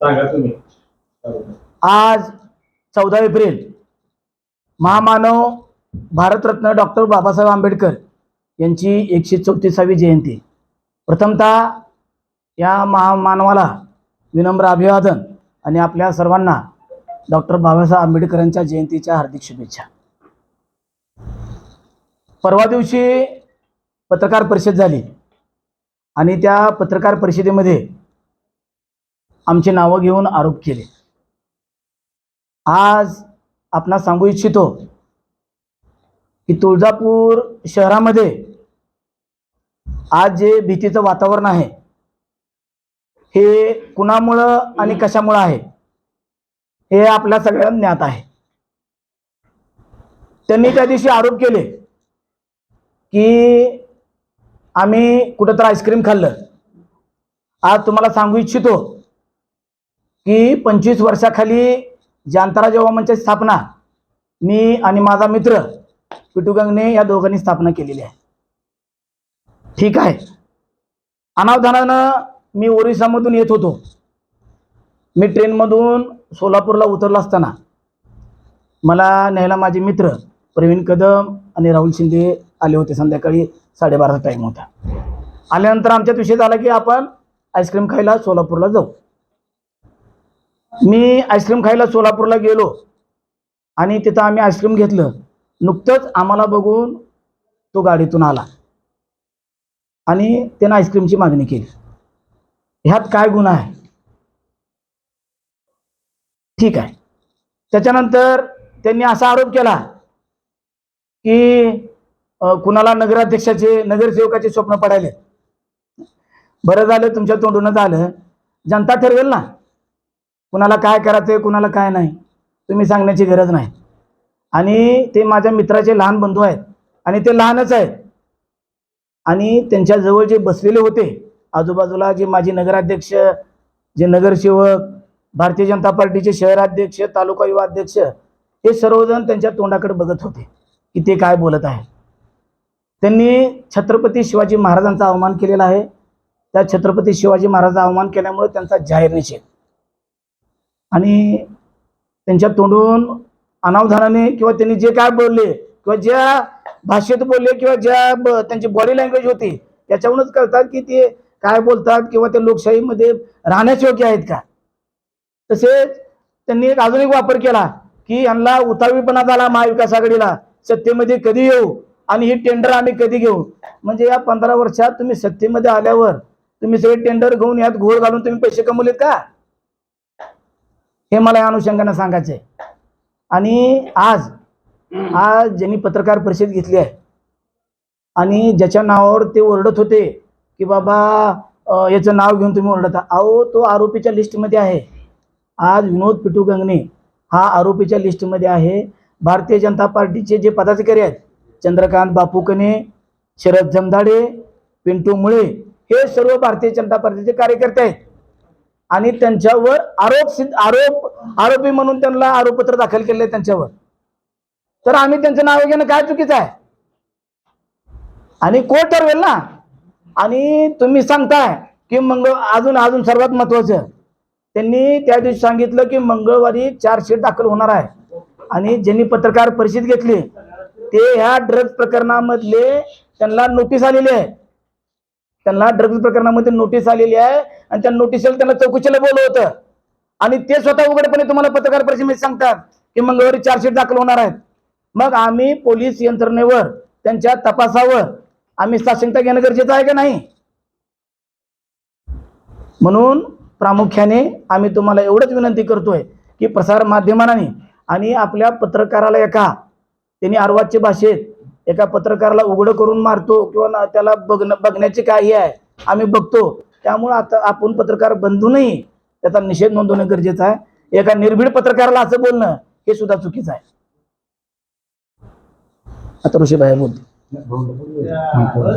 सांगा तुम्ही. आज चौदा एप्रिल महामानव भारतरत्न डॉक्टर बाबासाहेब आंबेडकर यांची एकशे चौतीसावी जयंती. प्रथमतः या महामानवाला विनम्र अभिवादन आणि आपल्या सर्वांना डॉक्टर बाबासाहेब आंबेडकरांच्या जयंतीच्या हार्दिक शुभेच्छा. परवा दिवशी पत्रकार परिषद झाली आणि त्या पत्रकार परिषदेमध्ये आमची नावं घेऊन आरोप केले. आज आपणा सांगू इच्छितो की तुळजापूर शहरामध्ये आज जे भीतीचं वातावरण आहे हे कुणामुळं आणि कशामुळं आहे हे आपल्या सगळ्यांना ज्ञात आहे. त्यांनी त्या दिवशी आरोप केले की आम्ही कुठं तर आईस्क्रीम खाल्लं. आज तुम्हाला सांगू इच्छितो की पंचवीस वर्षाखाली जांतारा जेव्हा मंचाची स्थापना मी आणि माझा मित्र पिटू गंगने या दोघांनी स्थापना केलेली आहे. ठीक आहे. अनावधानानं मी ओरिसामधून येत होतो. मी ट्रेनमधून सोलापूरला उतरला असताना मला न्यायला माझे मित्र प्रवीण कदम आणि राहुल शिंदे आले होते. संध्याकाळी साडेबाराचा टाईम होता. आल्यानंतर आमच्यात विषय झाला की आपण आईस्क्रीम खायला सोलापूरला जाऊ. मी आईस्क्रीम खायला सोलापूरला गेलो आणि तिथं आम्ही आईस्क्रीम घेतलं. नुकतंच आम्हाला बघून तो गाडीतून आला. आणि त्यानं आईस्क्रीमची मागणी केली. ह्यात काय गुन्हा आहे? ठीक आहे. त्याच्यानंतर त्यांनी असा आरोप केला की कुणाला नगराध्यक्षाचे नगरसेवकाचे स्वप्न पडायले बरं झालं तुमच्या तोंडूनच आलं जनता ठरवेल ना? कुणाला काय करायचंय कुणाला काय नाही तुम्ही सांगण्याची गरज नाही. आणि ते माझ्या मित्राचे लहान बंधू आहेत आणि ते लहानच आहेत. आणि त्यांच्याजवळ जे बसलेले होते आजूबाजूला जे माजी नगराध्यक्ष जे नगरसेवक भारतीय जनता पार्टीचे शहराध्यक्ष तालुका युवा अध्यक्ष हे सर्वजण त्यांच्या तोंडाकडे बघत होते की ते काय बोलत आहे त्यांनी छत्रपती शिवाजी महाराजांचा अवमान केलेला आहे. त्या छत्रपती शिवाजी महाराजांचा अवमान केल्यामुळे त्यांचा जाहीर निषेध. आणि त्यांच्या तोंडून अनावधानाने किंवा त्यांनी जे काय बोलले किंवा ज्या भाषेत बोलले किंवा ज्या ब- त्यांची बॉडी लँग्वेज होती याच्यावरूनच कळतात की ते काय बोलतात किंवा ते लोकशाहीमध्ये राहण्यास योग्य आहेत का? तसेच त्यांनी एक अजून एक वापर केला की यांना उतावीपणा झाला महाविकास आघाडीला सत्तेमध्ये कधी येऊ आणि ही टेंडर आम्ही कधी घेऊ? म्हणजे या पंधरा वर्षात तुम्ही सत्तेमध्ये आल्यावर तुम्ही सगळे टेंडर घेऊन यात घोळ घालून तुम्ही पैसे कमवलेत का? हे मला या अनुषंगानं सांगायचं आहे आणि आज आज ज्यांनी पत्रकार परिषद घेतली आहे आणि ज्याच्या नावावर ते ओरडत होते की बाबा याचं नाव घेऊन तुम्ही ओरडता. अहो तो आरोपीच्या लिस्टमध्ये आहे. आज विनोद पिटू गंगणे हा आरोपीच्या लिस्टमध्ये आहे. भारतीय जनता पार्टीचे जे पदाधिकारी आहेत चंद्रकांत बापूकने शरद जमदाडे पिंटू मुळे हे सर्व भारतीय जनता पार्टीचे कार्यकर्ते आहेत. आणि त्यांच्यावर आरोप सिद्ध आरोप आरोपी म्हणून त्यांना आरोपपत्र दाखल केले त्यांच्यावर. तर आम्ही त्यांचं नाव घेणं काय चुकीचं आहे? आणि कोर्ट ठरवेल ना? आणि तुम्ही सांगताय की मंगळ अजून अजून सर्वात महत्वाचं त्यांनी त्या दिवशी सांगितलं की मंगळवारी चार्जशीट दाखल होणार आहे. आणि ज्यांनी पत्रकार परिषद घेतली ते ह्या ड्रग्ज प्रकरणामधले त्यांना नोटीस आलेली आहे. त्यांना ड्रग्ज प्रकरणामध्ये नोटीस आलेली आहे आणि त्या नोटीसला त्यांना चौकशीला बोलवलं होतं. आणि ते स्वतः उघडपणे तुम्हाला पत्रकार परिषदेमध्ये सांगतात की मंगळवारी चार्जशीट दाखल होणार आहेत. मग आम्ही पोलीस यंत्रणेवर त्यांच्या तपासावर आम्ही साशंकता घेणं गरजेचं आहे का नाही? म्हणून प्रामुख्याने आम्ही तुम्हाला एवढंच विनंती करतोय की प्रसार माध्यमांनी आणि आपल्या पत्रकाराला एका त्यांनी अर्वाच्य भाषेत एका पत्रकाराला उघडं करून मारतो किंवा ना- त्याला बघणं बघण्याचे काही आहे आम्ही बघतो. त्यामुळं आता आपण पत्रकार बंधूनही त्याचा निषेध नोंदवणं गरजेचं आहे. एका निर्भीड पत्रकाराला असं बोलणं हे सुद्धा चुकीचं आहे. आता ऋषीबाई बोलते